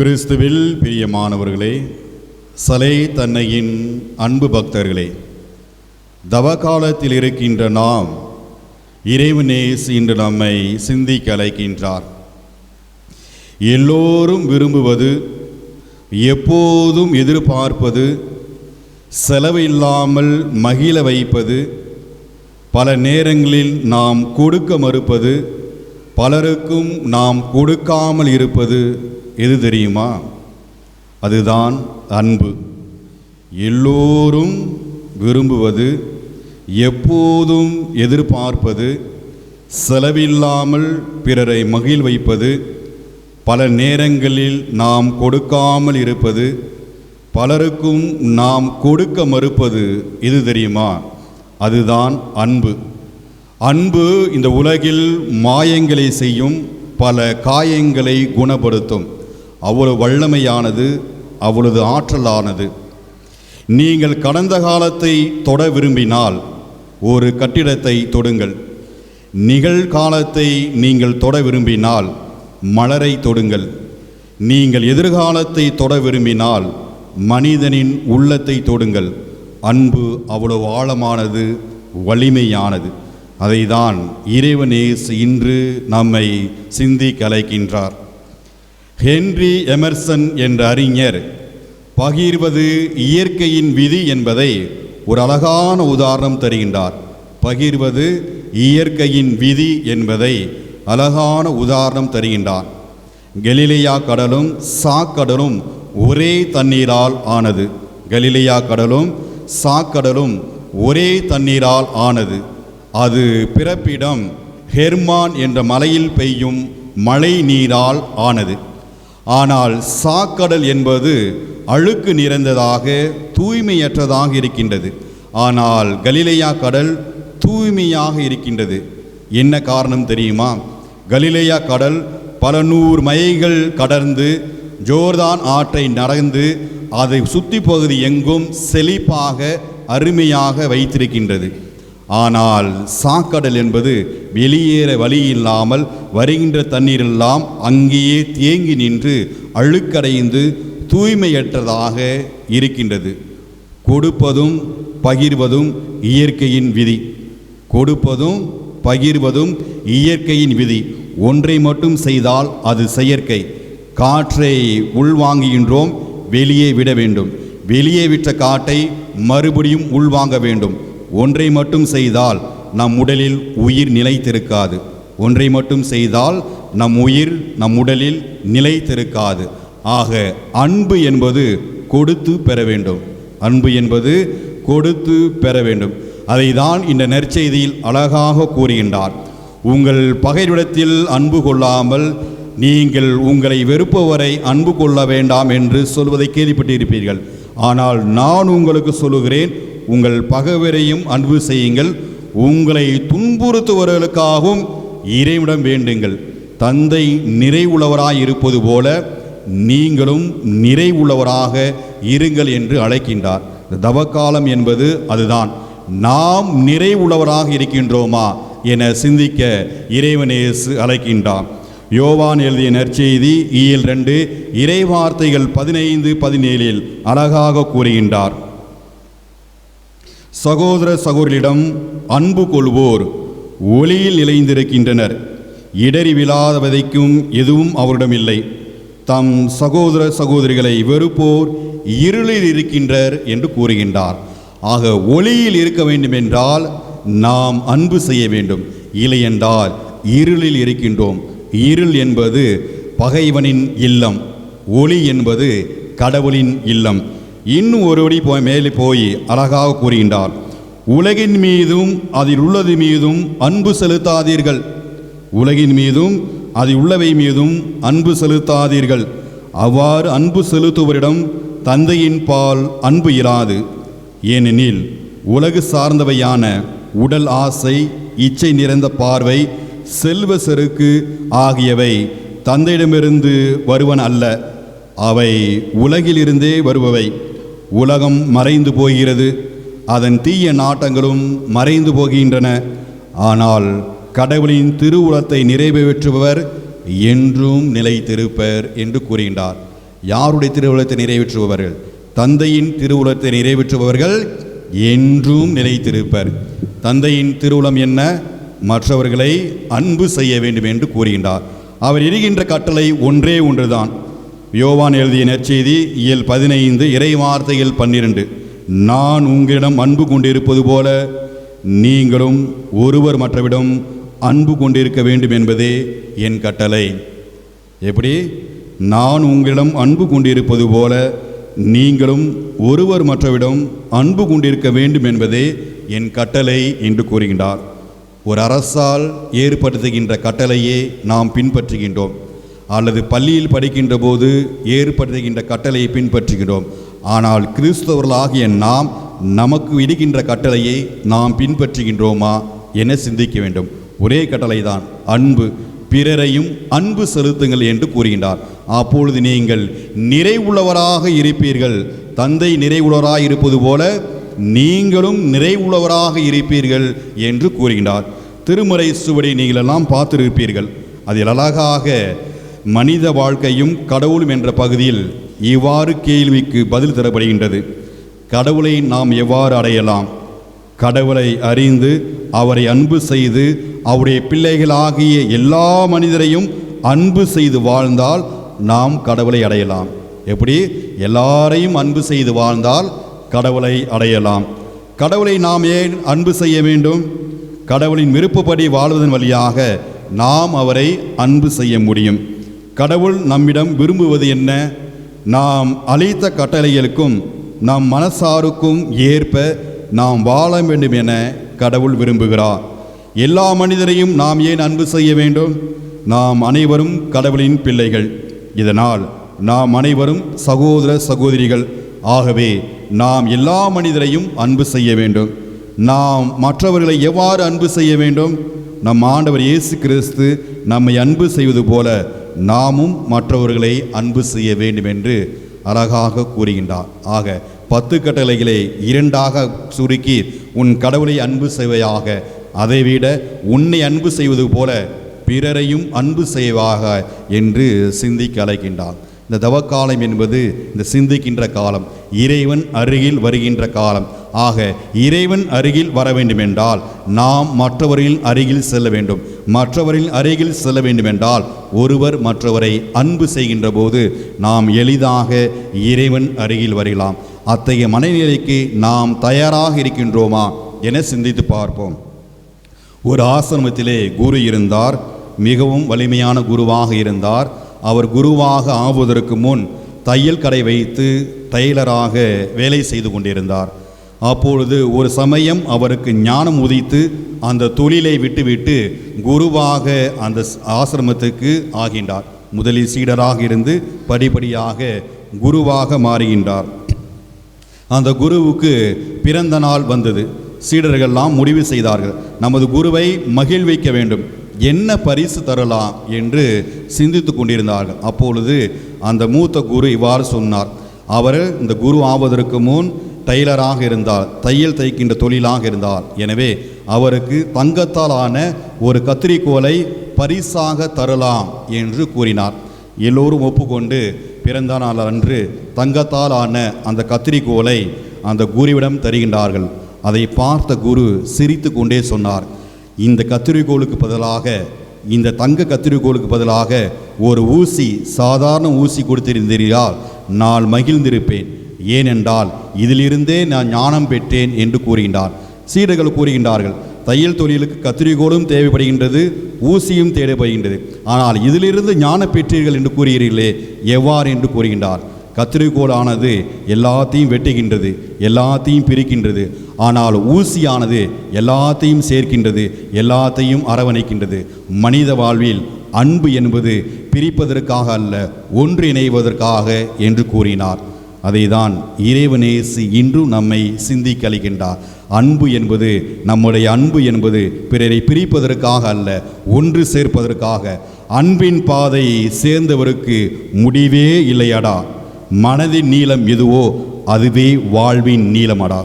கிறிஸ்துவில் பிரியமானவர்களே சலை தன்னையின் அன்பு பக்தர்களே தவகாலத்தில் இருக்கின்ற நாம் இறைவனேஸ் இன்று நம்மை சிந்திக்க அழைக்கின்றார். எல்லோரும் விரும்புவது எப்போதும் எதிர்பார்ப்பது செலவு இல்லாமல் மகிழ வைப்பது பல நேரங்களில் நாம் கொடுக்க மறுப்பது பலருக்கும் நாம் கொடுக்காமல் இருப்பது எது தெரியுமா? அதுதான் அன்பு. எல்லோரும் விரும்புவது எப்போதும் எதிர்பார்ப்பது செலவில்லாமல் பிறரை மகிழ் வைப்பது பல நேரங்களில் நாம் கொடுக்காமல் இருப்பது பலருக்கும் நாம் கொடுக்க மறுப்பது எது தெரியுமா? அதுதான் அன்பு. அன்பு இந்த உலகில் மாயங்களை செய்யும் பல காயங்களை குணப்படுத்தும். அவ்வளவு வல்லமையானது அவ்வளவு ஆற்றலானது. நீங்கள் கடந்த காலத்தை தொட விரும்பினால் ஒரு கட்டிடத்தை தொடுங்கள். நிகழ்காலத்தை நீங்கள் தொட விரும்பினால் மலரை தொடுங்கள். நீங்கள் எதிர்காலத்தை தொட விரும்பினால் மனிதனின் உள்ளத்தை தொடுங்கள். அன்பு அவ்வளவு ஆழமானது வலிமையானது. அதைதான் இறைவனேஸ் இன்று நம்மை சிந்திக்க அழைக்கின்றார். ஹென்றி எமர்சன் என்ற அறிஞர் பகிர்வது இயற்கையின் விதி என்பதை ஒரு அழகான உதாரணம் தருகின்றார். பகிர்வது இயற்கையின் விதி என்பதை அழகான உதாரணம் தருகின்றார். கலிலியா கடலும் சாக்கடலும் ஒரே தண்ணீரால் ஆனது. கலிலியா கடலும் சாக்கடலும் ஒரே தண்ணீரால் ஆனது. அது பிறப்பிடம் ஹெர்மான் என்ற மலையில் பெய்யும் மழை நீரால் ஆனது. ஆனால் சாக்கடல் என்பது அழுக்கு நிறைந்ததாக தூய்மையற்றதாக இருக்கின்றது. ஆனால் கலிலேயா கடல் தூய்மையாக இருக்கின்றது. என்ன காரணம் தெரியுமா? கலிலேயா கடல் பல நூறு மைல்கள் கடந்து ஜோர்தான் ஆற்றை நடந்து அதை சுற்றி பகுதி எங்கும் செழிப்பாக அருமையாக வைத்திருக்கின்றது. ஆனால் சாக்கடல் என்பது வெளியேற வழி இல்லாமல் வருகின்ற தண்ணீரெல்லாம் அங்கேயே தேங்கி நின்று அழுக்கடைந்து தூய்மையற்றதாக இருக்கின்றது. கொடுப்பதும் பகிர்வதும் இயற்கையின் விதி. கொடுப்பதும் பகிர்வதும் இயற்கையின் விதி. ஒன்றை மட்டும் செய்தால் அது செயற்கை. காற்றை உள்வாங்குகின்றோம் வெளியே விட வேண்டும். வெளியே விட்ட காட்டை மறுபடியும் உள்வாங்க வேண்டும். ஒன்றை மட்டும் செய்தால் நம் உடலில் உயிர் நிலைத்திருக்காது. ஒன்றை மட்டும் செய்தால் நம் உயிர் நம் உடலில் நிலைத்திருக்காது. ஆக அன்பு என்பது கொடுத்து பெற வேண்டும். அன்பு என்பது கொடுத்து பெற வேண்டும். அதை தான் இந்த நற்செய்தியில் அழகாக கூறுகின்றார். உங்கள் பகைவிடத்தில் அன்பு கொள்ளாமல் நீங்கள் உங்களை வெறுப்பவரை அன்பு கொள்ள வேண்டாம் என்று சொல்வதை கேள்விப்பட்டிருப்பீர்கள். ஆனால் நான் உங்களுக்கு சொல்லுகிறேன் உங்கள் பகைவரையும் அன்பு செய்யுங்கள். உங்களை துன்புறுத்துவர்களுக்காகவும் இறைவிடம் வேண்டுங்கள். தந்தை நிறைவுள்ளவராய் இருப்பது போல நீங்களும் நிறைவுள்ளவராக இருங்கள் என்று அழைக்கின்றார். தவக்காலம் என்பது அதுதான். நாம் நிறைவுள்ளவராக இருக்கின்றோமா என சிந்திக்க இறைவனேசு அழைக்கின்றான் யோவான் எழுதிய நற்செய்தி இயல் ரெண்டு இறைவார்த்தைகள் பதினைந்து பதினேழில் அழகாக கூறுகின்றார். சகோதர சகோதரிடம் அன்பு கொள்வோர் ஒளியில் நிலைந்திருக்கின்றனர். இடறி விழாதவதைக்கும் எதுவும் அவரிடம் இல்லை. தம் சகோதர சகோதரிகளை வெறுப்போர் இருளில் இருக்கின்றர் என்று கூறுகின்றார். ஆக ஒளியில் இருக்க வேண்டும் என்றால் நாம் அன்பு செய்ய வேண்டும். இல்லை என்றால் இருளில் இருக்கின்றோம். இருள் என்பது பகைவனின் இல்லம். ஒளி என்பது கடவுளின் இல்லம். இன்னும் ஒருபடி போய் மேலே போய் அழகாக கூறுகின்றார். உலகின் மீதும் அதில் உள்ளது மீதும் அன்பு செலுத்தாதீர்கள். உலகின் மீதும் அதில் உள்ளவை மீதும் அன்பு செலுத்தாதீர்கள். அவ்வாறு அன்பு செலுத்துவரிடம் தந்தையின் பால் அன்பு இராது. ஏனெனில் உலகு சார்ந்தவையான உடல் ஆசை இச்சை நிறைந்த பார்வை செல்வ செருக்கு ஆகியவை தந்தையிடமிருந்து வருவன் அல்ல. அவை உலகிலிருந்தே வருபவை. உலகம் மறைந்து போகிறது. அதன் தீய நாட்டங்களும் மறைந்து போகின்றன. ஆனால் கடவுளின் திருவுளத்தை நிறைவேற்றுபவர் என்றும் நிலைத்திருப்பர் என்று கூறுகின்றார். யாருடைய திருவுளத்தை நிறைவேற்றுபவர்கள்? தந்தையின் திருவுளத்தை நிறைவேற்றுபவர்கள் என்றும் நிலைத்திருப்பர். தந்தையின் திருவுளம் என்ன? மற்றவர்களை அன்பு செய்ய வேண்டும் என்று கூறுகின்றார். அவர் எரிகின்ற கட்டளை ஒன்றே ஒன்றுதான். யோவான் எழுதிய நற்செய்தி இயல் பதினைந்து இறை வார்த்தையில் பன்னிரண்டு. நான் உங்களிடம் அன்பு கொண்டிருப்பது போல நீங்களும் ஒருவர் மற்றவிடம் அன்பு கொண்டிருக்க வேண்டும் என்பதே என் கட்டளை. எப்படி? நான் உங்களிடம் அன்பு கொண்டிருப்பது போல நீங்களும் ஒருவர் மற்றவிடம் அன்பு கொண்டிருக்க வேண்டும் என்பதே என் கட்டளை என்று கூறுகின்றார். ஒரு அரசால் ஏற்படுத்துகின்ற கட்டளையே நாம் பின்பற்றுகின்றோம். அல்லது பள்ளியில் படிக்கின்ற போது ஏற்படுத்துகின்ற கட்டளையை பின்பற்றுகிறோம். ஆனால் கிறிஸ்தவர்களாகிய நாம் நமக்கு இடுகின்ற கட்டளையை நாம் பின்பற்றுகின்றோமா என சிந்திக்க வேண்டும். ஒரே கட்டளை தான் அன்பு. பிறரையும் அன்பு செலுத்துங்கள் என்று கூறுகின்றார். அப்பொழுது நீங்கள் நிறைவுள்ளவராக இருப்பீர்கள். தந்தை நிறைவுள்ளவராக இருப்பது போல நீங்களும் நிறைவுள்ளவராக இருப்பீர்கள் என்று கூறுகின்றார். திருமறை சுவடி நீங்களெல்லாம் பார்த்திருப்பீர்கள். அதில் அழகாக மனித வாழ்க்கையும் கடவுளும் என்ற பகுதியில் இவ்வாறு கேள்விக்கு பதில் தரப்படுகின்றது. கடவுளை நாம் எவ்வாறு அடையலாம்? கடவுளை அறிந்து அவரை அன்பு செய்து அவருடைய பிள்ளைகளாகிய எல்லா மனிதரையும் அன்பு செய்து வாழ்ந்தால் நாம் கடவுளை அடையலாம். எப்படி? எல்லாரையும் அன்பு செய்து வாழ்ந்தால் கடவுளை அடையலாம். கடவுளை நாம் ஏன் அன்பு செய்ய வேண்டும்? கடவுளின் விருப்பப்படி வாழ்வதன் வழியாக நாம் அவரை அன்பு செய்ய முடியும். கடவுள் நம்மிடம் விரும்புவது என்ன? நாம் அளித்த கட்டளைகளுக்கும் நம் மனசாருக்கும் ஏற்ப நாம் வாழ வேண்டும் என கடவுள் விரும்புகிறார். எல்லா மனிதரையும் நாம் ஏன் அன்பு செய்ய வேண்டும்? நாம் அனைவரும் கடவுளின் பிள்ளைகள். இதனால் நாம் அனைவரும் சகோதர சகோதரிகள். ஆகவே நாம் எல்லா மனிதரையும் அன்பு செய்ய வேண்டும். நாம் மற்றவர்களை எவ்வாறு அன்பு செய்ய வேண்டும்? நம் ஆண்டவர் இயேசு கிறிஸ்து நம்மை அன்பு செய்வது போல நாமும் மற்றவர்களை அன்பு செய்ய வேண்டும் என்று அழகாக கூறுகின்றார். ஆக பத்து கட்டளைகளை இரண்டாக சுருக்கி உன் கடவுளை அன்பு செய்வையாக அதைவிட உன்னை அன்பு செய்வது போல பிறரையும் அன்பு செய்வாக என்று சிந்திக்க அழைக்கின்றார். இந்த தவக்காலம் என்பது இந்த சிந்திக்கின்ற காலம் இறைவன் அருகில் வருகின்ற காலம். ஆக இறைவன் அருகில் வர வேண்டுமென்றால் நாம் மற்றவரின் அருகில் செல்ல வேண்டும். மற்றவரின் அருகில் செல்ல வேண்டுமென்றால் ஒருவர் மற்றவரை அன்பு செய்கின்ற போது நாம் எளிதாக இறைவன் அருகில் வரலாம். அத்தகைய மனநிலைக்கு நாம் தயாராக இருக்கின்றோமா என சிந்தித்து பார்ப்போம். ஒரு ஆசிரமத்திலே குரு இருந்தார். மிகவும் வலிமையான குருவாக இருந்தார். அவர் குருவாக ஆவதற்கு முன் தையல் கடை வைத்து தையலராக வேலை செய்து கொண்டிருந்தார். அப்பொழுது ஒரு சமயம் அவருக்கு ஞானம் உதித்து அந்த தொழிலை விட்டுவிட்டு குருவாக அந்த ஆசிரமத்துக்கு ஆகின்றார். முதலில் சீடராக இருந்து படிப்படியாக குருவாக மாறுகின்றார். அந்த குருவுக்கு பிறந்த நாள் வந்தது. சீடர்கள்லாம் முடிவு செய்தார்கள். நமது குருவை மகிழ்விக்க வேண்டும். என்ன பரிசு தரலாம்? என்று சிந்தித்து கொண்டிருந்தார்கள். அப்பொழுது அந்த மூத்த குரு இவ்வாறு சொன்னார். அவர் இந்த குரு ஆவதற்கு முன் டைலராக இருந்தார் தையல் தைக்கின்ற தொழிலாக இருந்தார் எனவே அவருக்கு தங்கத்தால் ஆன ஒரு கத்திரிக்கோலை பரிசாக தரலாம் என்று கூறினார். எல்லோரும் ஒப்புக்கொண்டு பிறந்த நாள் அன்று தங்கத்தால் ஆன அந்த கத்திரிக்கோலை அந்த குருவிடம் தருகின்றார்கள். அதை பார்த்த குரு சிரித்து கொண்டே சொன்னார் இந்த கத்திரிக்கோளுக்கு பதிலாக இந்த தங்க கத்திரிக்கோளுக்கு பதிலாக ஒரு ஊசி சாதாரண ஊசி கொடுத்திருந்தீர்கள் நான் மகிழ்ந்திருப்பேன். ஏனென்றால் இதிலிருந்தே நான் ஞானம் பெற்றேன் என்று கூறுகின்றார். சீடர்கள் கூறுகின்றார்கள் தையல் தொழிலுக்கு கத்திரிகோலும் தேவைப்படுகின்றது ஊசியும் தேவைப்படுகின்றது. ஆனால் இதிலிருந்து ஞானம் பெற்றீர்கள் என்று கூறுகிறீர்களே எவ்வாறு என்று கூறுகின்றார். கத்திரிக்கோலானது எல்லாத்தையும் வெட்டுகின்றது எல்லாத்தையும் பிரிக்கின்றது. ஆனால் ஊசியானது எல்லாத்தையும் சேர்க்கின்றது எல்லாத்தையும் அரவணைக்கின்றது. மனித வாழ்வில் அன்பு என்பது பிரிப்பதற்காக அல்ல ஒன்றிணைவதற்காக என்று கூறினார். அதைதான் இறைவனேசு இன்றும் நம்மை சிந்திக்க அளிக்கின்றார் அன்பு என்பது நம்முடைய அன்பு என்பது பிறரை பிரிப்பதற்காக அல்ல ஒன்று சேர்ப்பதற்காக. அன்பின் பாதை சேர்ந்தவருக்கு முடிவே இல்லையடா. மனதின் நீளம் எதுவோ அதுவே வாழ்வின் நீளமடா.